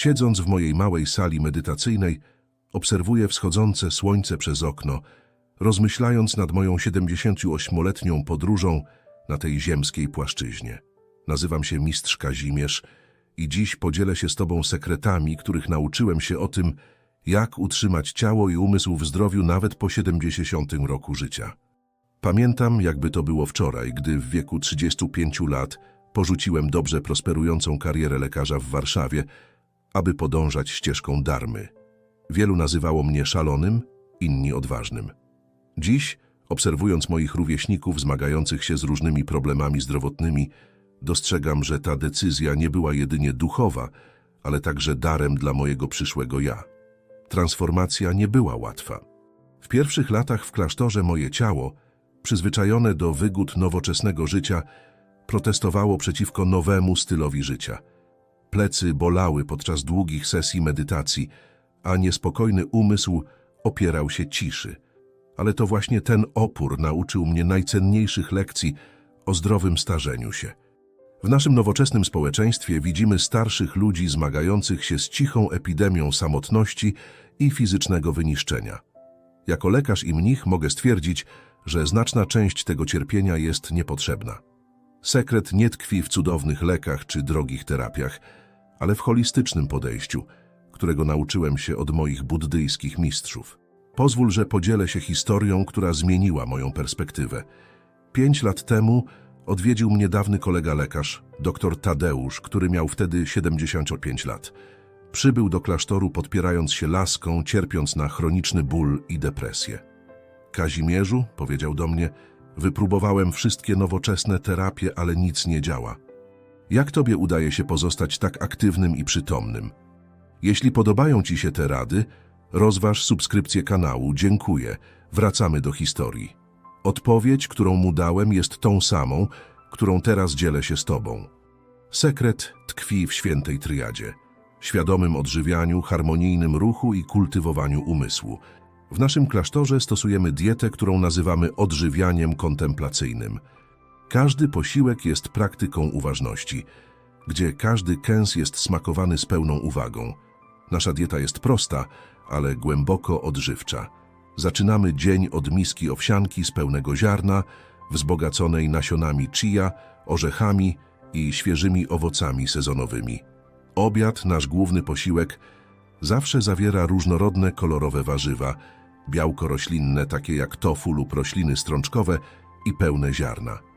Siedząc w mojej małej sali medytacyjnej, obserwuję wschodzące słońce przez okno, rozmyślając nad moją 78-letnią podróżą na tej ziemskiej płaszczyźnie. Nazywam się Mistrz Kazimierz i dziś podzielę się z Tobą sekretami, których nauczyłem się o tym, jak utrzymać ciało i umysł w zdrowiu nawet po 70 roku życia. Pamiętam, jakby to było wczoraj, gdy w wieku 35 lat porzuciłem dobrze prosperującą karierę lekarza w Warszawie, aby podążać ścieżką darmy. Wielu nazywało mnie szalonym, inni odważnym. Dziś, obserwując moich rówieśników zmagających się z różnymi problemami zdrowotnymi, dostrzegam, że ta decyzja nie była jedynie duchowa, ale także darem dla mojego przyszłego ja. Transformacja nie była łatwa. W pierwszych latach w klasztorze moje ciało, przyzwyczajone do wygód nowoczesnego życia, protestowało przeciwko nowemu stylowi życia. Plecy bolały podczas długich sesji medytacji, a niespokojny umysł opierał się ciszy. Ale to właśnie ten opór nauczył mnie najcenniejszych lekcji o zdrowym starzeniu się. W naszym nowoczesnym społeczeństwie widzimy starszych ludzi zmagających się z cichą epidemią samotności i fizycznego wyniszczenia. Jako lekarz i mnich mogę stwierdzić, że znaczna część tego cierpienia jest niepotrzebna. Sekret nie tkwi w cudownych lekach czy drogich terapiach, ale w holistycznym podejściu, którego nauczyłem się od moich buddyjskich mistrzów. Pozwól, że podzielę się historią, która zmieniła moją perspektywę. Pięć lat temu odwiedził mnie dawny kolega lekarz, dr Tadeusz, który miał wtedy 75 lat. Przybył do klasztoru podpierając się laską, cierpiąc na chroniczny ból i depresję. Kazimierzu, powiedział do mnie, wypróbowałem wszystkie nowoczesne terapie, ale nic nie działa. Jak tobie udaje się pozostać tak aktywnym i przytomnym? Jeśli podobają ci się te rady, rozważ subskrypcję kanału. Dziękuję. Wracamy do historii. Odpowiedź, którą mu dałem, jest tą samą, którą teraz dzielę się z tobą. Sekret tkwi w świętej triadzie. Świadomym odżywianiu, harmonijnym ruchu i kultywowaniu umysłu. W naszym klasztorze stosujemy dietę, którą nazywamy odżywianiem kontemplacyjnym. Każdy posiłek jest praktyką uważności, gdzie każdy kęs jest smakowany z pełną uwagą. Nasza dieta jest prosta, ale głęboko odżywcza. Zaczynamy dzień od miski owsianki z pełnego ziarna, wzbogaconej nasionami chia, orzechami i świeżymi owocami sezonowymi. Obiad, nasz główny posiłek, zawsze zawiera różnorodne kolorowe warzywa, białko roślinne takie jak tofu lub rośliny strączkowe i pełne ziarna.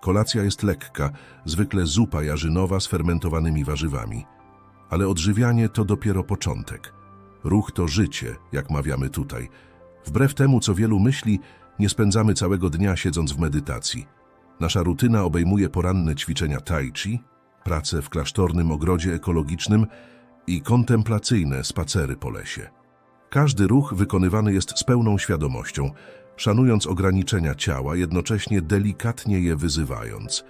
Kolacja jest lekka, zwykle zupa jarzynowa z fermentowanymi warzywami. Ale odżywianie to dopiero początek. Ruch to życie, jak mawiamy tutaj. Wbrew temu, co wielu myśli, nie spędzamy całego dnia siedząc w medytacji. Nasza rutyna obejmuje poranne ćwiczenia tai chi, pracę w klasztornym ogrodzie ekologicznym i kontemplacyjne spacery po lesie. Każdy ruch wykonywany jest z pełną świadomością, szanując ograniczenia ciała, jednocześnie delikatnie je wyzywając.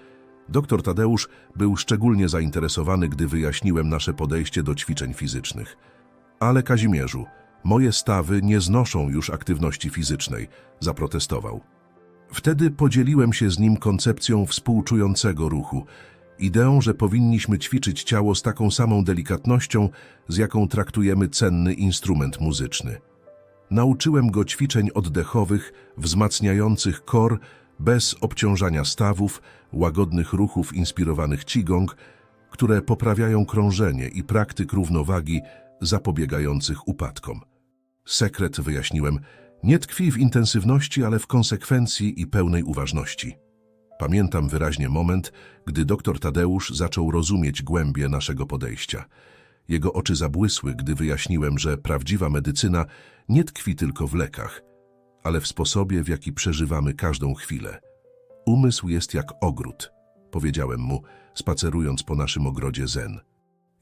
Doktor Tadeusz był szczególnie zainteresowany, gdy wyjaśniłem nasze podejście do ćwiczeń fizycznych. Ale Kazimierzu, moje stawy nie znoszą już aktywności fizycznej, zaprotestował. Wtedy podzieliłem się z nim koncepcją współczującego ruchu, ideą, że powinniśmy ćwiczyć ciało z taką samą delikatnością, z jaką traktujemy cenny instrument muzyczny. Nauczyłem go ćwiczeń oddechowych, wzmacniających kor, bez obciążania stawów, łagodnych ruchów inspirowanych qigong, które poprawiają krążenie i praktyk równowagi zapobiegających upadkom. Sekret, wyjaśniłem, nie tkwi w intensywności, ale w konsekwencji i pełnej uważności. Pamiętam wyraźnie moment, gdy doktor Tadeusz zaczął rozumieć głębie naszego podejścia. Jego oczy zabłysły, gdy wyjaśniłem, że prawdziwa medycyna nie tkwi tylko w lekach, ale w sposobie, w jaki przeżywamy każdą chwilę. Umysł jest jak ogród, powiedziałem mu, spacerując po naszym ogrodzie zen.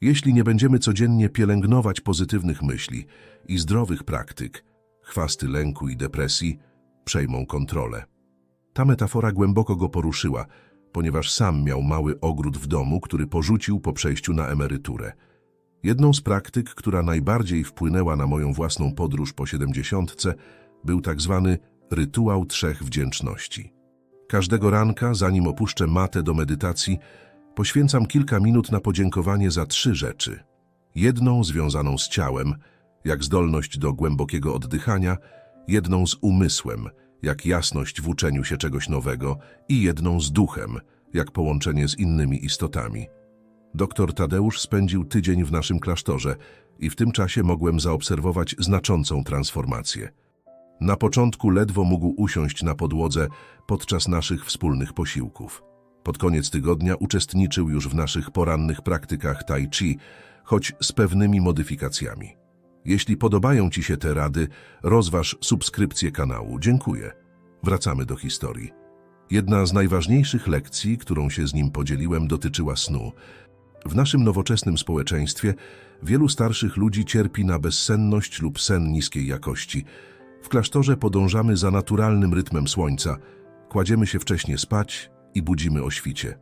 Jeśli nie będziemy codziennie pielęgnować pozytywnych myśli i zdrowych praktyk, chwasty lęku i depresji przejmą kontrolę. Ta metafora głęboko go poruszyła, ponieważ sam miał mały ogród w domu, który porzucił po przejściu na emeryturę. Jedną z praktyk, która najbardziej wpłynęła na moją własną podróż po siedemdziesiątce, był tak zwany rytuał trzech wdzięczności. Każdego ranka, zanim opuszczę matę do medytacji, poświęcam kilka minut na podziękowanie za trzy rzeczy. Jedną związaną z ciałem, jak zdolność do głębokiego oddychania, jedną z umysłem, jak jasność w uczeniu się czegoś nowego i jedną z duchem, jak połączenie z innymi istotami. Doktor Tadeusz spędził tydzień w naszym klasztorze i w tym czasie mogłem zaobserwować znaczącą transformację. Na początku ledwo mógł usiąść na podłodze podczas naszych wspólnych posiłków. Pod koniec tygodnia uczestniczył już w naszych porannych praktykach tai chi, choć z pewnymi modyfikacjami. Jeśli podobają Ci się te rady, rozważ subskrypcję kanału. Dziękuję. Wracamy do historii. Jedna z najważniejszych lekcji, którą się z nim podzieliłem, dotyczyła snu. W naszym nowoczesnym społeczeństwie wielu starszych ludzi cierpi na bezsenność lub sen niskiej jakości. W klasztorze podążamy za naturalnym rytmem słońca, kładziemy się wcześnie spać i budzimy o świcie.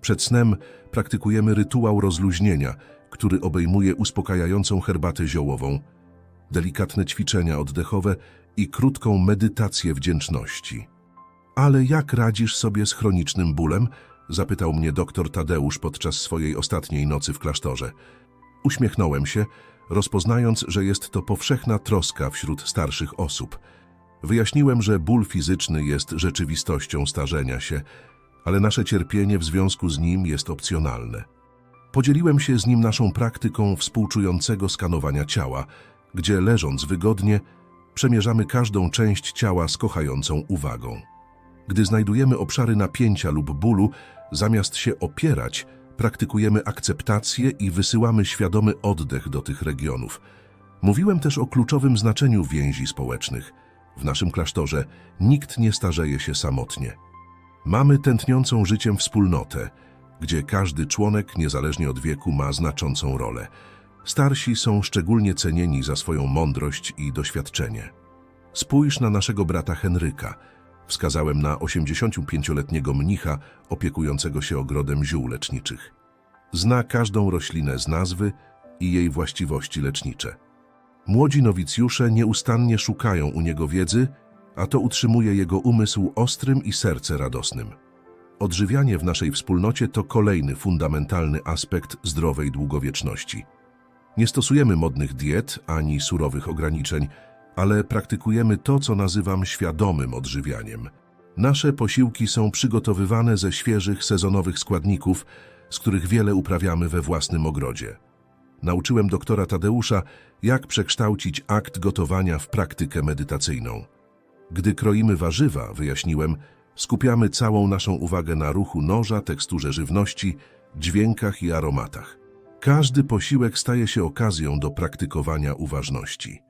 Przed snem praktykujemy rytuał rozluźnienia, który obejmuje uspokajającą herbatę ziołową, delikatne ćwiczenia oddechowe i krótką medytację wdzięczności. Ale jak radzisz sobie z chronicznym bólem? Zapytał mnie doktor Tadeusz podczas swojej ostatniej nocy w klasztorze. Uśmiechnąłem się, rozpoznając, że jest to powszechna troska wśród starszych osób. Wyjaśniłem, że ból fizyczny jest rzeczywistością starzenia się, ale nasze cierpienie w związku z nim jest opcjonalne. Podzieliłem się z nim naszą praktyką współczującego skanowania ciała, gdzie leżąc wygodnie, przemierzamy każdą część ciała z kochającą uwagą. Gdy znajdujemy obszary napięcia lub bólu, zamiast się opierać, praktykujemy akceptację i wysyłamy świadomy oddech do tych regionów. Mówiłem też o kluczowym znaczeniu więzi społecznych. W naszym klasztorze nikt nie starzeje się samotnie. Mamy tętniącą życiem wspólnotę, gdzie każdy członek, niezależnie od wieku, ma znaczącą rolę. Starsi są szczególnie cenieni za swoją mądrość i doświadczenie. Spójrz na naszego brata Henryka. Wskazałem na 85-letniego mnicha opiekującego się ogrodem ziół leczniczych. Zna każdą roślinę z nazwy i jej właściwości lecznicze. Młodzi nowicjusze nieustannie szukają u niego wiedzy, a to utrzymuje jego umysł ostrym i serce radosnym. Odżywianie w naszej wspólnocie to kolejny fundamentalny aspekt zdrowej długowieczności. Nie stosujemy modnych diet ani surowych ograniczeń, ale praktykujemy to, co nazywam świadomym odżywianiem. Nasze posiłki są przygotowywane ze świeżych, sezonowych składników, z których wiele uprawiamy we własnym ogrodzie. Nauczyłem doktora Tadeusza, jak przekształcić akt gotowania w praktykę medytacyjną. Gdy kroimy warzywa, wyjaśniłem, skupiamy całą naszą uwagę na ruchu noża, teksturze żywności, dźwiękach i aromatach. Każdy posiłek staje się okazją do praktykowania uważności.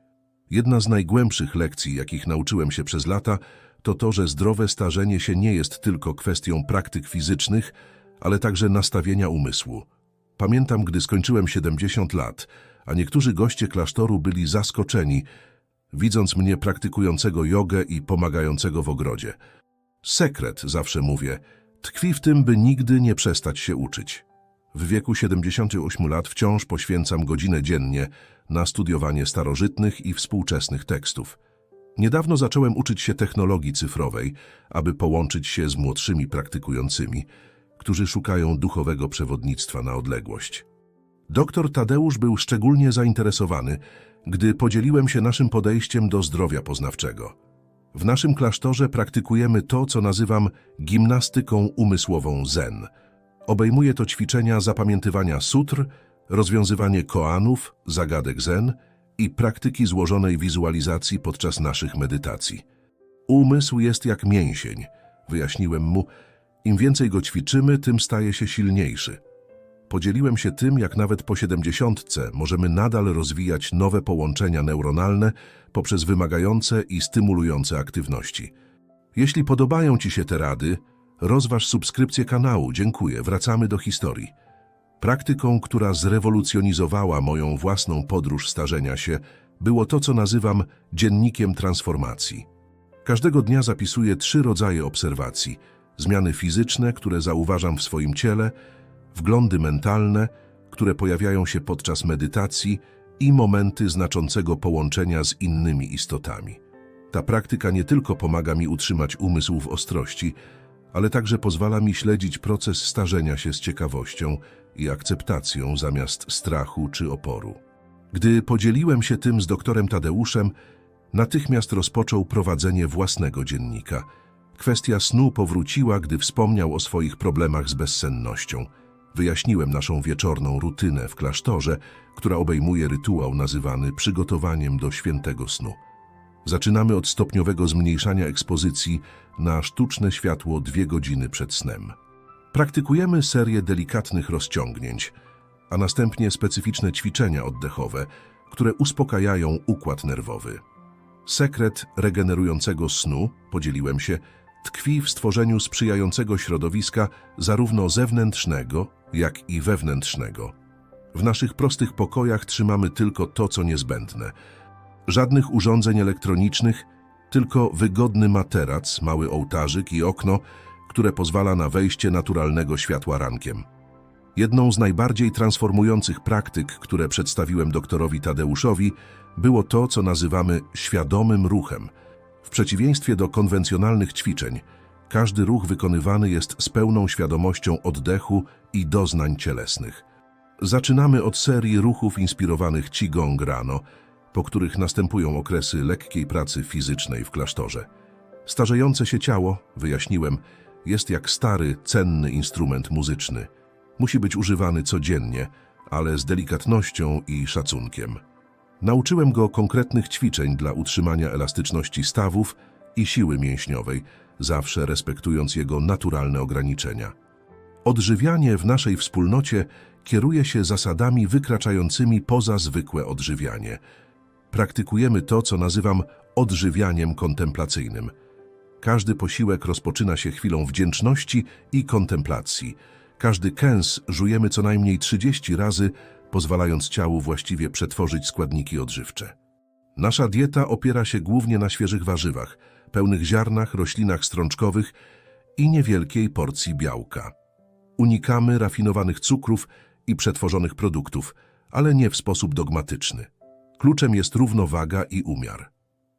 Jedna z najgłębszych lekcji, jakich nauczyłem się przez lata, to to, że zdrowe starzenie się nie jest tylko kwestią praktyk fizycznych, ale także nastawienia umysłu. Pamiętam, gdy skończyłem 70 lat, a niektórzy goście klasztoru byli zaskoczeni, widząc mnie praktykującego jogę i pomagającego w ogrodzie. Sekret, zawsze mówię, tkwi w tym, by nigdy nie przestać się uczyć. W wieku 78 lat wciąż poświęcam godzinę dziennie na studiowanie starożytnych i współczesnych tekstów. Niedawno zacząłem uczyć się technologii cyfrowej, aby połączyć się z młodszymi praktykującymi, którzy szukają duchowego przewodnictwa na odległość. Doktor Tadeusz był szczególnie zainteresowany, gdy podzieliłem się naszym podejściem do zdrowia poznawczego. W naszym klasztorze praktykujemy to, co nazywam gimnastyką umysłową zen. Obejmuje to ćwiczenia zapamiętywania sutr, rozwiązywanie koanów, zagadek zen i praktyki złożonej wizualizacji podczas naszych medytacji. Umysł jest jak mięsień, wyjaśniłem mu. Im więcej go ćwiczymy, tym staje się silniejszy. Podzieliłem się tym, jak nawet po siedemdziesiątce możemy nadal rozwijać nowe połączenia neuronalne poprzez wymagające i stymulujące aktywności. Jeśli podobają Ci się te rady, rozważ subskrypcję kanału. Dziękuję. Wracamy do historii. Praktyką, która zrewolucjonizowała moją własną podróż starzenia się, było to, co nazywam dziennikiem transformacji. Każdego dnia zapisuję trzy rodzaje obserwacji. Zmiany fizyczne, które zauważam w swoim ciele, wglądy mentalne, które pojawiają się podczas medytacji i momenty znaczącego połączenia z innymi istotami. Ta praktyka nie tylko pomaga mi utrzymać umysł w ostrości, ale także pozwala mi śledzić proces starzenia się z ciekawością i akceptacją zamiast strachu czy oporu. Gdy podzieliłem się tym z doktorem Tadeuszem, natychmiast rozpoczął prowadzenie własnego dziennika. Kwestia snu powróciła, gdy wspomniał o swoich problemach z bezsennością. Wyjaśniłem naszą wieczorną rutynę w klasztorze, która obejmuje rytuał nazywany przygotowaniem do świętego snu. Zaczynamy od stopniowego zmniejszania ekspozycji na sztuczne światło dwie godziny przed snem. Praktykujemy serię delikatnych rozciągnięć, a następnie specyficzne ćwiczenia oddechowe, które uspokajają układ nerwowy. Sekret regenerującego snu, podzieliłem się, tkwi w stworzeniu sprzyjającego środowiska zarówno zewnętrznego, jak i wewnętrznego. W naszych prostych pokojach trzymamy tylko to, co niezbędne. Żadnych urządzeń elektronicznych, tylko wygodny materac, mały ołtarzyk i okno, które pozwala na wejście naturalnego światła rankiem. Jedną z najbardziej transformujących praktyk, które przedstawiłem doktorowi Tadeuszowi, było to, co nazywamy świadomym ruchem. W przeciwieństwie do konwencjonalnych ćwiczeń, każdy ruch wykonywany jest z pełną świadomością oddechu i doznań cielesnych. Zaczynamy od serii ruchów inspirowanych Qigong rano, po których następują okresy lekkiej pracy fizycznej w klasztorze. Starzejące się ciało, wyjaśniłem, jest jak stary, cenny instrument muzyczny. Musi być używany codziennie, ale z delikatnością i szacunkiem. Nauczyłem go konkretnych ćwiczeń dla utrzymania elastyczności stawów i siły mięśniowej, zawsze respektując jego naturalne ograniczenia. Odżywianie w naszej wspólnocie kieruje się zasadami wykraczającymi poza zwykłe odżywianie. Praktykujemy to, co nazywam odżywianiem kontemplacyjnym. Każdy posiłek rozpoczyna się chwilą wdzięczności i kontemplacji. Każdy kęs żujemy co najmniej 30 razy, pozwalając ciału właściwie przetworzyć składniki odżywcze. Nasza dieta opiera się głównie na świeżych warzywach, pełnych ziarnach, roślinach strączkowych i niewielkiej porcji białka. Unikamy rafinowanych cukrów i przetworzonych produktów, ale nie w sposób dogmatyczny. Kluczem jest równowaga i umiar.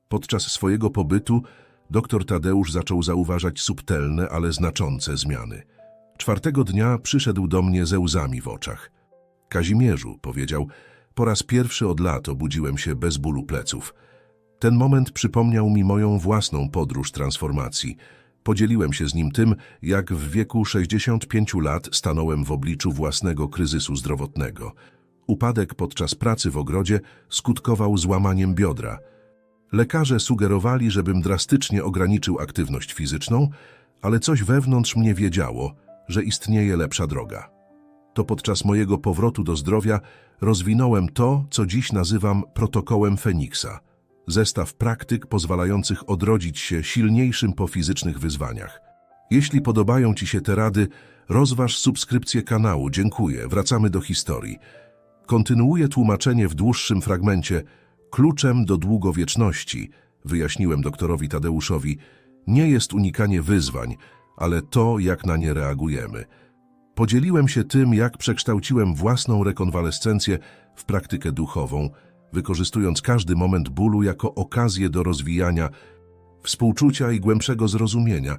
Podczas swojego pobytu dr Tadeusz zaczął zauważać subtelne, ale znaczące zmiany. Czwartego dnia przyszedł do mnie ze łzami w oczach. Kazimierzu, powiedział, po raz pierwszy od lat obudziłem się bez bólu pleców. Ten moment przypomniał mi moją własną podróż transformacji. Podzieliłem się z nim tym, jak w wieku 65 lat stanąłem w obliczu własnego kryzysu zdrowotnego. Upadek podczas pracy w ogrodzie skutkował złamaniem biodra. Lekarze sugerowali, żebym drastycznie ograniczył aktywność fizyczną, ale coś wewnątrz mnie wiedziało, że istnieje lepsza droga. To podczas mojego powrotu do zdrowia rozwinąłem to, co dziś nazywam protokołem Feniksa. Zestaw praktyk pozwalających odrodzić się silniejszym po fizycznych wyzwaniach. Jeśli podobają Ci się te rady, rozważ subskrypcję kanału. Dziękuję. Wracamy do historii. Kontynuuję tłumaczenie w dłuższym fragmencie. Kluczem do długowieczności, wyjaśniłem doktorowi Tadeuszowi, nie jest unikanie wyzwań, ale to, jak na nie reagujemy. Podzieliłem się tym, jak przekształciłem własną rekonwalescencję w praktykę duchową, wykorzystując każdy moment bólu jako okazję do rozwijania współczucia i głębszego zrozumienia.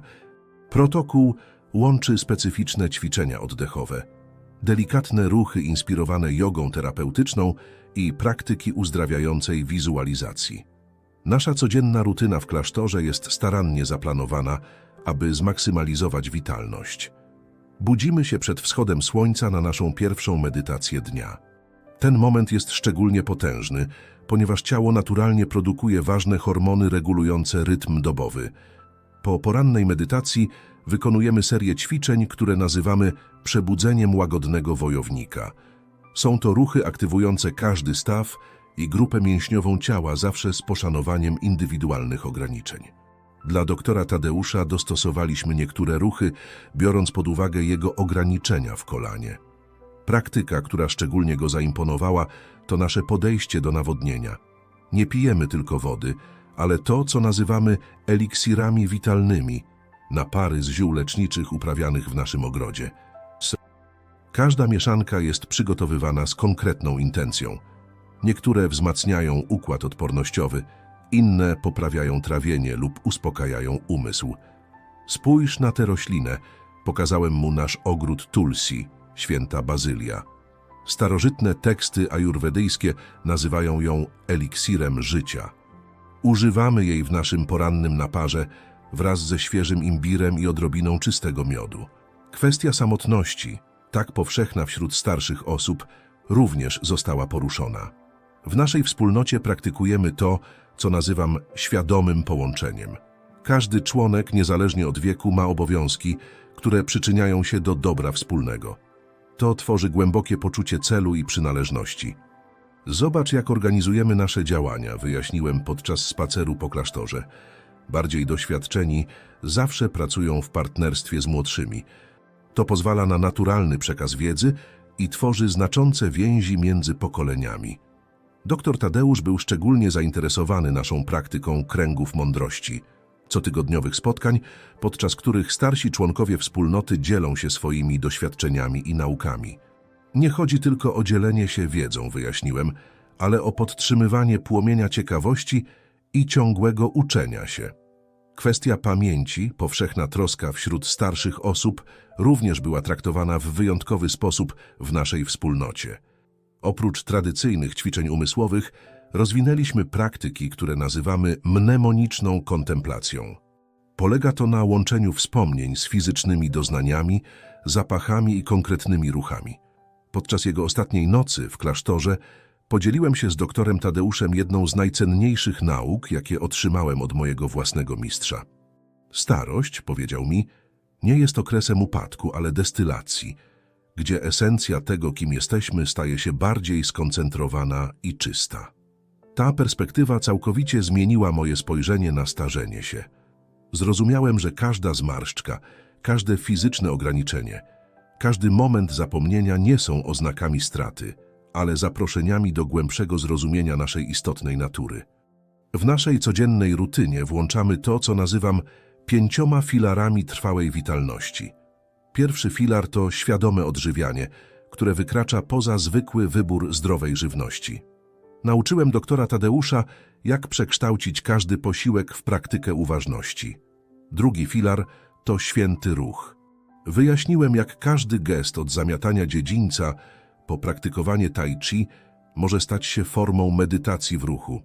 Protokół łączy specyficzne ćwiczenia oddechowe, delikatne ruchy inspirowane jogą terapeutyczną i praktyki uzdrawiającej wizualizacji. Nasza codzienna rutyna w klasztorze jest starannie zaplanowana, aby zmaksymalizować witalność. Budzimy się przed wschodem słońca na naszą pierwszą medytację dnia. Ten moment jest szczególnie potężny, ponieważ ciało naturalnie produkuje ważne hormony regulujące rytm dobowy. Po porannej medytacji wykonujemy serię ćwiczeń, które nazywamy przebudzeniem łagodnego wojownika. Są to ruchy aktywujące każdy staw i grupę mięśniową ciała zawsze z poszanowaniem indywidualnych ograniczeń. Dla doktora Tadeusza dostosowaliśmy niektóre ruchy, biorąc pod uwagę jego ograniczenia w kolanie. Praktyka, która szczególnie go zaimponowała, to nasze podejście do nawodnienia. Nie pijemy tylko wody, ale to, co nazywamy eliksirami witalnymi, napary z ziół leczniczych uprawianych w naszym ogrodzie. Każda mieszanka jest przygotowywana z konkretną intencją. Niektóre wzmacniają układ odpornościowy, inne poprawiają trawienie lub uspokajają umysł. Spójrz na tę roślinę, pokazałem mu nasz ogród tulsi. święta Bazylia. Starożytne teksty ajurwedyjskie nazywają ją eliksirem życia. Używamy jej w naszym porannym naparze wraz ze świeżym imbirem i odrobiną czystego miodu. Kwestia samotności, tak powszechna wśród starszych osób, również została poruszona. W naszej wspólnocie praktykujemy to, co nazywam świadomym połączeniem. Każdy członek, niezależnie od wieku, ma obowiązki, które przyczyniają się do dobra wspólnego. To tworzy głębokie poczucie celu i przynależności. Zobacz, jak organizujemy nasze działania, wyjaśniłem podczas spaceru po klasztorze. Bardziej doświadczeni zawsze pracują w partnerstwie z młodszymi. To pozwala na naturalny przekaz wiedzy i tworzy znaczące więzi między pokoleniami. Doktor Tadeusz był szczególnie zainteresowany naszą praktyką kręgów mądrości, cotygodniowych spotkań, podczas których starsi członkowie wspólnoty dzielą się swoimi doświadczeniami i naukami. Nie chodzi tylko o dzielenie się wiedzą, wyjaśniłem, ale o podtrzymywanie płomienia ciekawości i ciągłego uczenia się. Kwestia pamięci, powszechna troska wśród starszych osób, również była traktowana w wyjątkowy sposób w naszej wspólnocie. Oprócz tradycyjnych ćwiczeń umysłowych, rozwinęliśmy praktyki, które nazywamy mnemoniczną kontemplacją. Polega to na łączeniu wspomnień z fizycznymi doznaniami, zapachami i konkretnymi ruchami. Podczas jego ostatniej nocy w klasztorze podzieliłem się z doktorem Tadeuszem jedną z najcenniejszych nauk, jakie otrzymałem od mojego własnego mistrza. Starość, powiedział mi, nie jest okresem upadku, ale destylacji, gdzie esencja tego, kim jesteśmy, staje się bardziej skoncentrowana i czysta. Ta perspektywa całkowicie zmieniła moje spojrzenie na starzenie się. Zrozumiałem, że każda zmarszczka, każde fizyczne ograniczenie, każdy moment zapomnienia nie są oznakami straty, ale zaproszeniami do głębszego zrozumienia naszej istotnej natury. W naszej codziennej rutynie włączamy to, co nazywam pięcioma filarami trwałej witalności. Pierwszy filar to świadome odżywianie, które wykracza poza zwykły wybór zdrowej żywności. Nauczyłem doktora Tadeusza, jak przekształcić każdy posiłek w praktykę uważności. Drugi filar to święty ruch. Wyjaśniłem, jak każdy gest od zamiatania dziedzińca po praktykowanie tai chi może stać się formą medytacji w ruchu.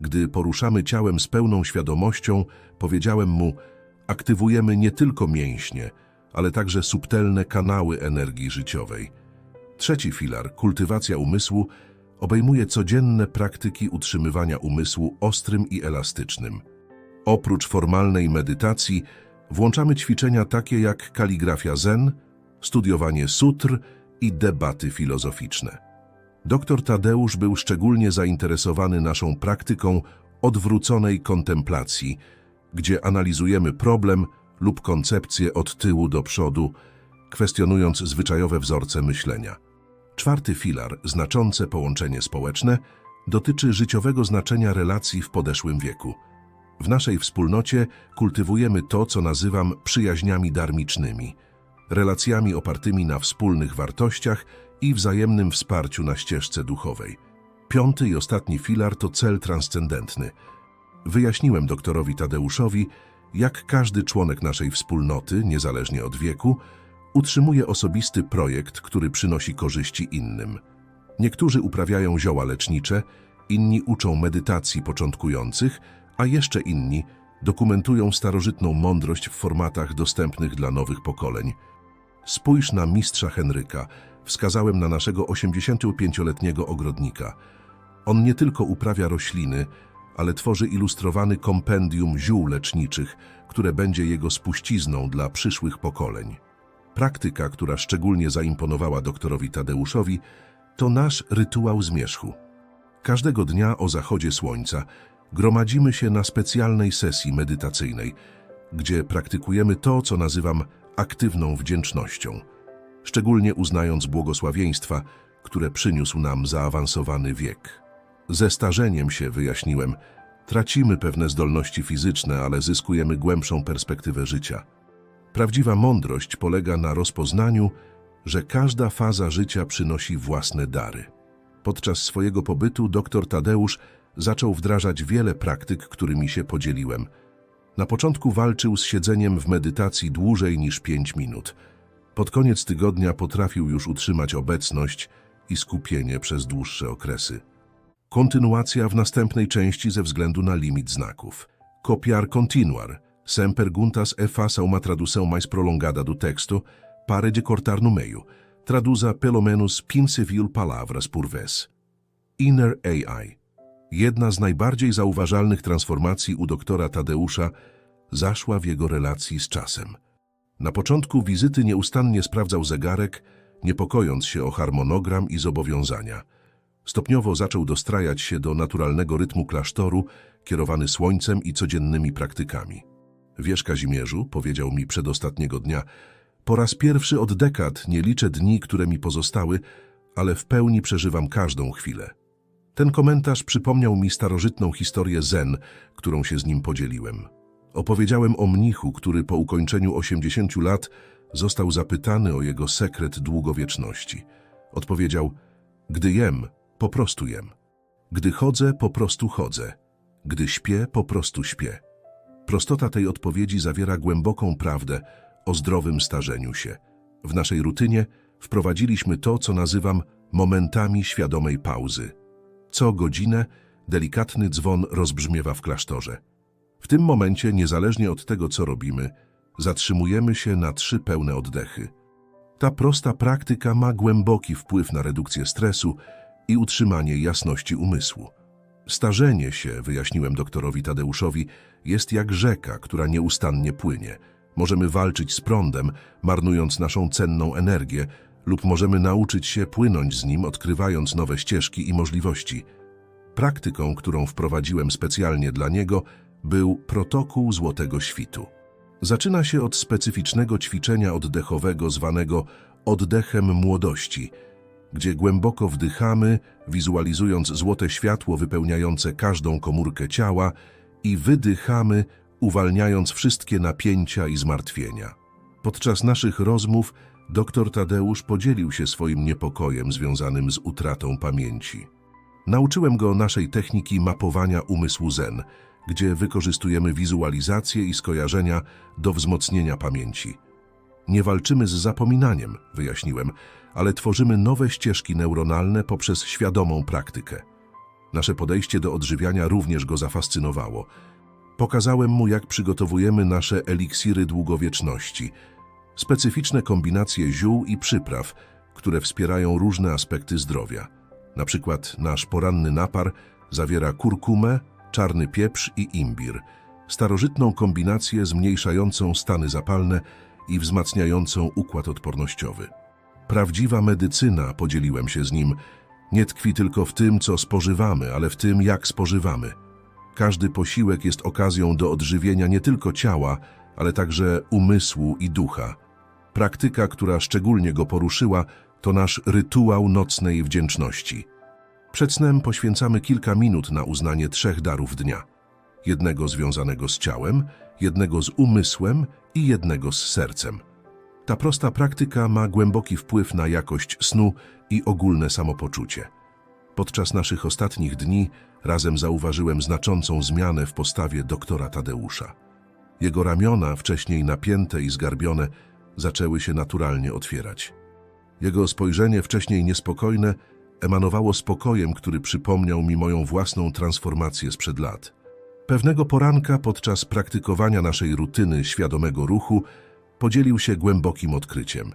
Gdy poruszamy ciałem z pełną świadomością, powiedziałem mu, aktywujemy nie tylko mięśnie, ale także subtelne kanały energii życiowej. Trzeci filar, kultywacja umysłu, obejmuje codzienne praktyki utrzymywania umysłu ostrym i elastycznym. Oprócz formalnej medytacji włączamy ćwiczenia takie jak kaligrafia zen, studiowanie sutr i debaty filozoficzne. Doktor Tadeusz był szczególnie zainteresowany naszą praktyką odwróconej kontemplacji, gdzie analizujemy problem lub koncepcję od tyłu do przodu, kwestionując zwyczajowe wzorce myślenia. Czwarty filar, znaczące połączenie społeczne, dotyczy życiowego znaczenia relacji w podeszłym wieku. W naszej wspólnocie kultywujemy to, co nazywam przyjaźniami darmicznymi, relacjami opartymi na wspólnych wartościach i wzajemnym wsparciu na ścieżce duchowej. Piąty i ostatni filar to cel transcendentny. Wyjaśniłem doktorowi Tadeuszowi, jak każdy członek naszej wspólnoty, niezależnie od wieku, utrzymuje osobisty projekt, który przynosi korzyści innym. Niektórzy uprawiają zioła lecznicze, inni uczą medytacji początkujących, a jeszcze inni dokumentują starożytną mądrość w formatach dostępnych dla nowych pokoleń. Spójrz na mistrza Henryka, wskazałem na naszego 85-letniego ogrodnika. On nie tylko uprawia rośliny, ale tworzy ilustrowany kompendium ziół leczniczych, które będzie jego spuścizną dla przyszłych pokoleń. Praktyka, która szczególnie zaimponowała doktorowi Tadeuszowi, to nasz rytuał zmierzchu. Każdego dnia o zachodzie słońca gromadzimy się na specjalnej sesji medytacyjnej, gdzie praktykujemy to, co nazywam aktywną wdzięcznością, szczególnie uznając błogosławieństwa, które przyniósł nam zaawansowany wiek. Ze starzeniem się, wyjaśniłem, tracimy pewne zdolności fizyczne, ale zyskujemy głębszą perspektywę życia. Prawdziwa mądrość polega na rozpoznaniu, że każda faza życia przynosi własne dary. Podczas swojego pobytu dr Tadeusz zaczął wdrażać wiele praktyk, którymi się podzieliłem. Na początku walczył z siedzeniem w medytacji dłużej niż pięć minut. Pod koniec tygodnia potrafił już utrzymać obecność i skupienie przez dłuższe okresy. Kontynuacja w następnej części ze względu na limit znaków. Copiar continuar. Semper guntas e faça uma tradução mais prolongada do texto, pare de cortar no meio. Traduza pelo menos 15 palavras por vez. Inner AI. Jedna z najbardziej zauważalnych transformacji u doktora Tadeusza zaszła w jego relacji z czasem. Na początku wizyty nieustannie sprawdzał zegarek, niepokojąc się o harmonogram i zobowiązania. Stopniowo zaczął dostrajać się do naturalnego rytmu klasztoru, kierowany słońcem i codziennymi praktykami. Wiesz, Kazimierzu, powiedział mi przedostatniego dnia, po raz pierwszy od dekad nie liczę dni, które mi pozostały, ale w pełni przeżywam każdą chwilę. Ten komentarz przypomniał mi starożytną historię Zen, którą się z nim podzieliłem. Opowiedziałem o mnichu, który po ukończeniu 80 lat został zapytany o jego sekret długowieczności. Odpowiedział, gdy jem, po prostu jem. Gdy chodzę, po prostu chodzę. Gdy śpię, po prostu śpię. Prostota tej odpowiedzi zawiera głęboką prawdę o zdrowym starzeniu się. W naszej rutynie wprowadziliśmy to, co nazywam momentami świadomej pauzy. Co godzinę delikatny dzwon rozbrzmiewa w klasztorze. W tym momencie, niezależnie od tego, co robimy, zatrzymujemy się na trzy pełne oddechy. Ta prosta praktyka ma głęboki wpływ na redukcję stresu i utrzymanie jasności umysłu. Starzenie się, wyjaśniłem doktorowi Tadeuszowi, jest jak rzeka, która nieustannie płynie. Możemy walczyć z prądem, marnując naszą cenną energię, lub możemy nauczyć się płynąć z nim, odkrywając nowe ścieżki i możliwości. Praktyką, którą wprowadziłem specjalnie dla niego, był protokół Złotego Świtu. Zaczyna się od specyficznego ćwiczenia oddechowego zwanego oddechem młodości, gdzie głęboko wdychamy, wizualizując złote światło wypełniające każdą komórkę ciała i wydychamy, uwalniając wszystkie napięcia i zmartwienia. Podczas naszych rozmów dr Tadeusz podzielił się swoim niepokojem związanym z utratą pamięci. Nauczyłem go naszej techniki mapowania umysłu zen, gdzie wykorzystujemy wizualizację i skojarzenia do wzmocnienia pamięci. Nie walczymy z zapominaniem, wyjaśniłem, ale tworzymy nowe ścieżki neuronalne poprzez świadomą praktykę. Nasze podejście do odżywiania również go zafascynowało. Pokazałem mu, jak przygotowujemy nasze eliksiry długowieczności, specyficzne kombinacje ziół i przypraw, które wspierają różne aspekty zdrowia. Na przykład nasz poranny napar zawiera kurkumę, czarny pieprz i imbir, starożytną kombinację zmniejszającą stany zapalne i wzmacniającą układ odpornościowy. Prawdziwa medycyna, podzieliłem się z nim, nie tkwi tylko w tym, co spożywamy, ale w tym, jak spożywamy. Każdy posiłek jest okazją do odżywienia nie tylko ciała, ale także umysłu i ducha. Praktyka, która szczególnie go poruszyła, to nasz rytuał nocnej wdzięczności. Przed snem poświęcamy kilka minut na uznanie trzech darów dnia. Jednego związanego z ciałem, jednego z umysłem i jednego z sercem. Ta prosta praktyka ma głęboki wpływ na jakość snu i ogólne samopoczucie. Podczas naszych ostatnich dni razem zauważyłem znaczącą zmianę w postawie doktora Tadeusza. Jego ramiona, wcześniej napięte i zgarbione, zaczęły się naturalnie otwierać. Jego spojrzenie, wcześniej niespokojne, emanowało spokojem, który przypomniał mi moją własną transformację sprzed lat. Pewnego poranka podczas praktykowania naszej rutyny świadomego ruchu podzielił się głębokim odkryciem.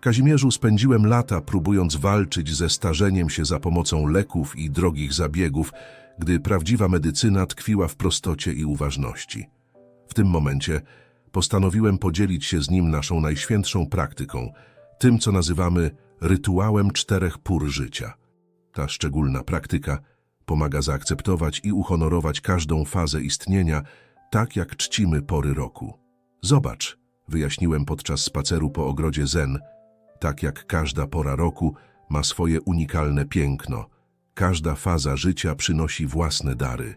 Kazimierzu spędziłem lata próbując walczyć ze starzeniem się za pomocą leków i drogich zabiegów, gdy prawdziwa medycyna tkwiła w prostocie i uważności. W tym momencie postanowiłem podzielić się z nim naszą najświętszą praktyką, tym co nazywamy rytuałem czterech pór życia. Ta szczególna praktyka pomaga zaakceptować i uhonorować każdą fazę istnienia, tak jak czcimy pory roku. Zobacz, wyjaśniłem podczas spaceru po ogrodzie Zen, tak jak każda pora roku ma swoje unikalne piękno, każda faza życia przynosi własne dary.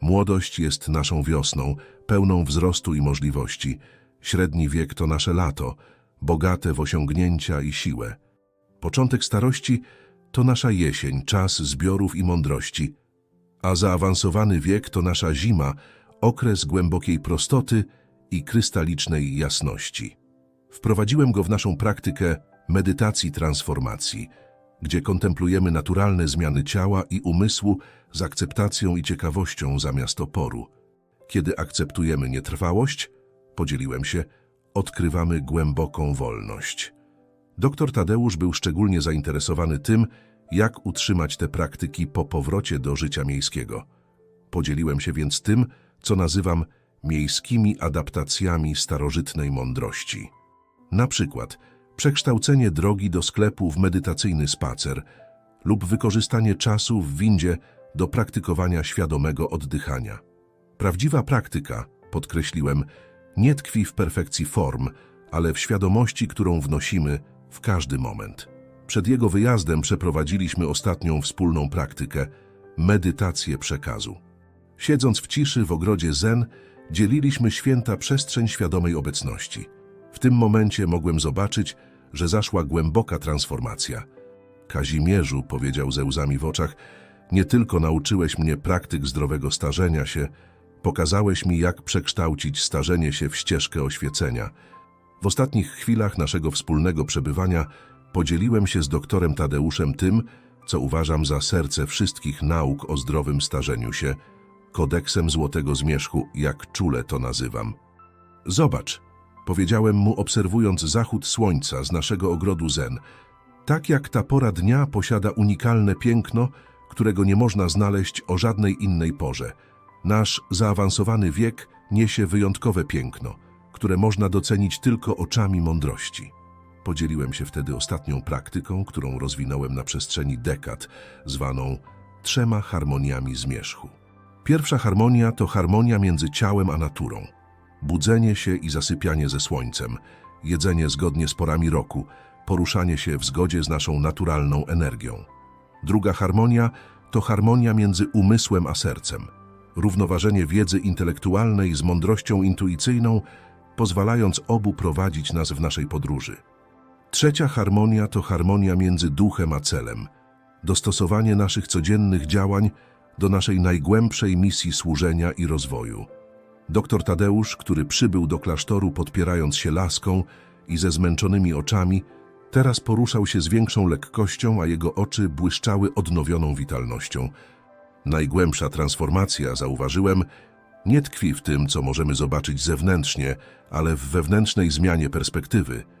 Młodość jest naszą wiosną, pełną wzrostu i możliwości. Średni wiek to nasze lato, bogate w osiągnięcia i siłę. Początek starości to nasza jesień, czas zbiorów i mądrości, a zaawansowany wiek to nasza zima, okres głębokiej prostoty i krystalicznej jasności. Wprowadziłem go w naszą praktykę medytacji transformacji, gdzie kontemplujemy naturalne zmiany ciała i umysłu z akceptacją i ciekawością zamiast oporu. Kiedy akceptujemy nietrwałość, podzieliłem się, odkrywamy głęboką wolność. Doktor Tadeusz był szczególnie zainteresowany tym, jak utrzymać te praktyki po powrocie do życia miejskiego. Podzieliłem się więc tym, co nazywam miejskimi adaptacjami starożytnej mądrości. Na przykład przekształcenie drogi do sklepu w medytacyjny spacer lub wykorzystanie czasu w windzie do praktykowania świadomego oddychania. Prawdziwa praktyka, podkreśliłem, nie tkwi w perfekcji form, ale w świadomości, którą wnosimy w każdy moment. Przed jego wyjazdem przeprowadziliśmy ostatnią wspólną praktykę medytację przekazu. Siedząc w ciszy w ogrodzie Zen, dzieliliśmy święta przestrzeń świadomej obecności. W tym momencie mogłem zobaczyć, że zaszła głęboka transformacja. Kazimierzu, powiedział ze łzami w oczach, nie tylko nauczyłeś mnie praktyk zdrowego starzenia się, pokazałeś mi, jak przekształcić starzenie się w ścieżkę oświecenia. W ostatnich chwilach naszego wspólnego przebywania podzieliłem się z doktorem Tadeuszem tym, co uważam za serce wszystkich nauk o zdrowym starzeniu się, kodeksem złotego zmierzchu, jak czule to nazywam. Zobacz, powiedziałem mu obserwując zachód słońca z naszego ogrodu Zen. Tak jak ta pora dnia posiada unikalne piękno, którego nie można znaleźć o żadnej innej porze. Nasz zaawansowany wiek niesie wyjątkowe piękno, które można docenić tylko oczami mądrości. Podzieliłem się wtedy ostatnią praktyką, którą rozwinąłem na przestrzeni dekad, zwaną trzema harmoniami zmierzchu. Pierwsza harmonia to harmonia między ciałem a naturą. Budzenie się i zasypianie ze słońcem, jedzenie zgodnie z porami roku, poruszanie się w zgodzie z naszą naturalną energią. Druga harmonia to harmonia między umysłem a sercem. Równoważenie wiedzy intelektualnej z mądrością intuicyjną, pozwalając obu prowadzić nas w naszej podróży. Trzecia harmonia to harmonia między duchem a celem. Dostosowanie naszych codziennych działań do naszej najgłębszej misji służenia i rozwoju. Doktor Tadeusz, który przybył do klasztoru podpierając się laską i ze zmęczonymi oczami, teraz poruszał się z większą lekkością, a jego oczy błyszczały odnowioną witalnością. Najgłębsza transformacja, zauważyłem, nie tkwi w tym, co możemy zobaczyć zewnętrznie, ale w wewnętrznej zmianie perspektywy –